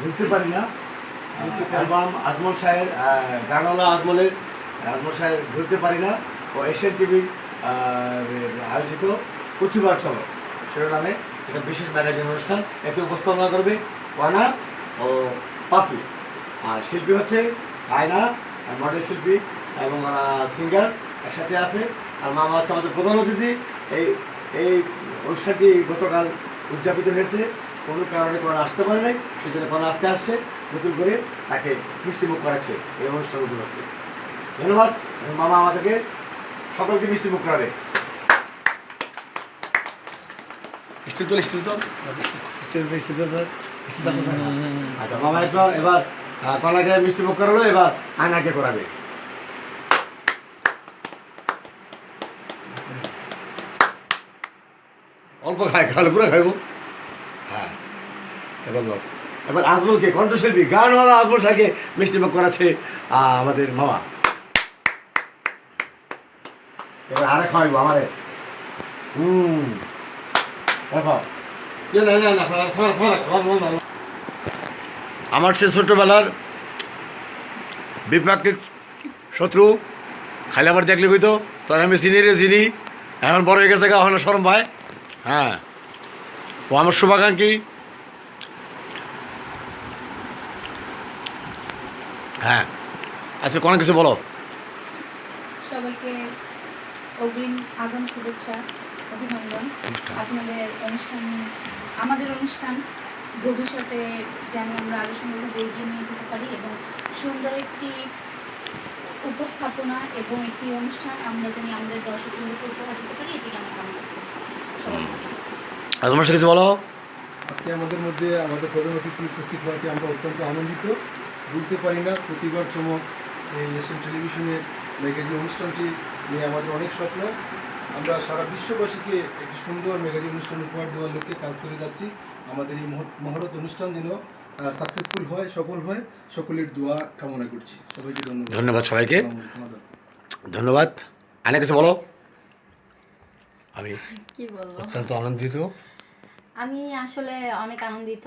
ভুলতে পারি না। অ্যালবাম আজমল শাহের গানওয়ালা আজমলের, আজমল শাহের ভুলতে পারি না। ও এশিয়ান টিভি আয়োজিত প্রতিবার চলো। শিরোনামে এটা বিশেষ ম্যাগাজিন অনুষ্ঠান। এতে উপস্থাপনা করবে কয়না ও পাপড়ি। আর শিল্পী হচ্ছে আয়না মডেল শিল্পী এবং সিঙ্গার একসাথে আছে। আর মামা হচ্ছে আমাদের প্রধান অতিথি। এই এই অনুষ্ঠানটি গতকাল উদযাপিত হয়েছে। কোনো কারণে কোনো আসতে পারে নাই সেই জন্য কোনো আজকে আসছে নতুন করে তাকে মিষ্টিমুখ করাচ্ছে এই অনুষ্ঠান উপলক্ষে ধন্যবাদ এবং মামা আমাদেরকে সকলকে মিষ্টিমুখ করাবে। স্টিল তো স্টিল আচ্ছা মামা একটু এবার কলাকে মিষ্টি মুখ করালো এবার আয়নাকে করাবে। অল্প খায় খালে পুরো খাইব। হ্যাঁ এবার বল। এবার আজমলকে কণ্ঠশিল্পী গানওয়ালা আজমল শাহকে মিষ্টি মুখ করাচ্ছে আমাদের মামা এবার আরে খাওয়াইবো আমারে হুম দেখো আমার সে ছোটোবেলার বিপাক্ষিক শত্রু খালি আমার দেখলে হইতো তোর আমি চিনি রে চিনি এখন বড় হয়ে গেছে এখন সরম ভাই হ্যাঁ ও আমার শুভাকাঙ্ক্ষী। হ্যাঁ আচ্ছা কোনো কিছু বলো। সবাইকে অগ্রিম আগম শুভেচ্ছা অভিনন্দন। আপনাদের অনুষ্ঠান আমাদের অনুষ্ঠান ভবিষ্যতে যেন আমরা আরও সুন্দরভাবে এগিয়ে নিয়ে যেতে পারি এবং সুন্দর একটি উপস্থাপনা এবং একটি অনুষ্ঠান আমরা জানি আমাদের দর্শকগুলোকে উপহার দিতে পারি এটি আমরা কামনা করি সবাইকে আজমার কিছু বলো। আজকে আমাদের মধ্যে আমাদের প্রধান অতিথি উপস্থিত হওয়াতে আমরা অত্যন্ত আনন্দিত। ভুলতে পারি না প্রতিবার চমক এই এশিয়ান টেলিভিশনের ম্যাগাজিন অনুষ্ঠানটি নিয়ে আমাদের অনেক স্বপ্ন। আমরা সারা বিশ্ববাসীকে একটি সুন্দর ম্যাগাজিন অনুষ্ঠান উপহার দেওয়ার লক্ষ্যে কাজ করে যাচ্ছি। আমাদের এই মহরত অনুষ্ঠান যেন সাকসেসফুল হয় সফল হয় সকলের দোয়া কামনা করছি। সবাইকে ধন্যবাদ। ধন্যবাদ সবাইকে। ধন্যবাদ। আনে কিছু বলো। আমি অত্যন্ত আনন্দিত। আমি আসলে অনেক আনন্দিত।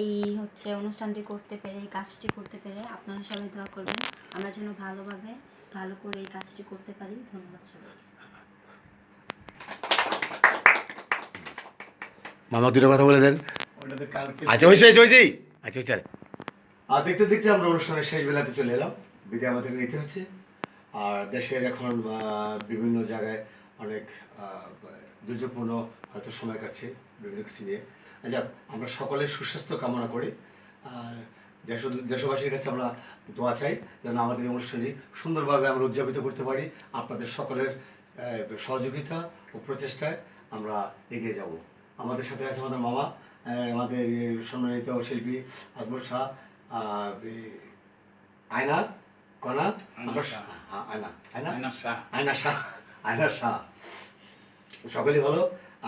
এই হচ্ছে অনুষ্ঠানটি করতে পেরে এই কাজটি করতে পেরে। আপনারা সবাই দোয়া করবেন। আমরা যেন ভালোভাবে ভালো করে এই কাজটি করতে পারি। ধন্যবাদ সবাইকে। মামা দুটো কথা বলে দেন। আচ্ছা হয়েছে হয়েছে হয়েছে আচ্ছা হয়েছে আর দেখতে দেখতে আমরা অনুষ্ঠানের শেষ বেলাতে চলে এলাম। বিদায় আমাদের নিতে হচ্ছে। আর দেশের এখন বিভিন্ন জায়গায় অনেক দুর্যোগপূর্ণ হয়তো সময় কাটছে বিভিন্ন কিছু নিয়ে। আচ্ছা আমরা সকলের সুস্বাস্থ্য কামনা করি। আর দেশ দেশবাসীর কাছে আমরা দোয়া চাই যেন আমাদের এই অনুষ্ঠানটি সুন্দরভাবে আমরা উদযাপিত করতে পারি। আপনাদের সকলের সহযোগিতা ও প্রচেষ্টায় আমরা এগিয়ে যাব। আমাদের সাথে আছে আমাদের মামা আমাদের সম্মানিত শিল্পী আজমল শাহ আয়না কনা হ্যাঁ, আয়না আয়না আয়না শাহ। আয়না শাহ। সকলেই ভালো।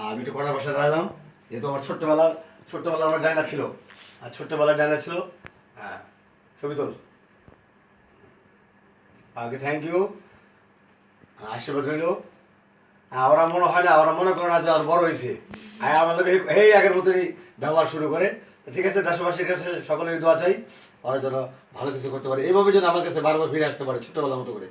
আমি একটু কড়া বাসায় দাঁড়ালাম। যেহেতু আমার ছোট্টবেলার ছোট্টবেলা আমার ডায়না ছিল। আর ছোট্টবেলার ডায়না ছিল হ্যাঁ ছবি তোল আগে থ্যাংক ইউ আশীর্বাদ রইল। হ্যাঁ, ওরা মনে হয় না ওরা মনে করে না যে আর বড় হয়েছে। আর আমাদের এই আগের মতনই ব্যবহার শুরু করে। ঠিক আছে দেশবাসীর কাছে সকলের দোয়া চাই। ওরা যেন ভালো কিছু করতে পারে। এইভাবে যেন আমার কাছে বারবার ফিরে আসতে পারে ছোট্টবেলার মতো করে।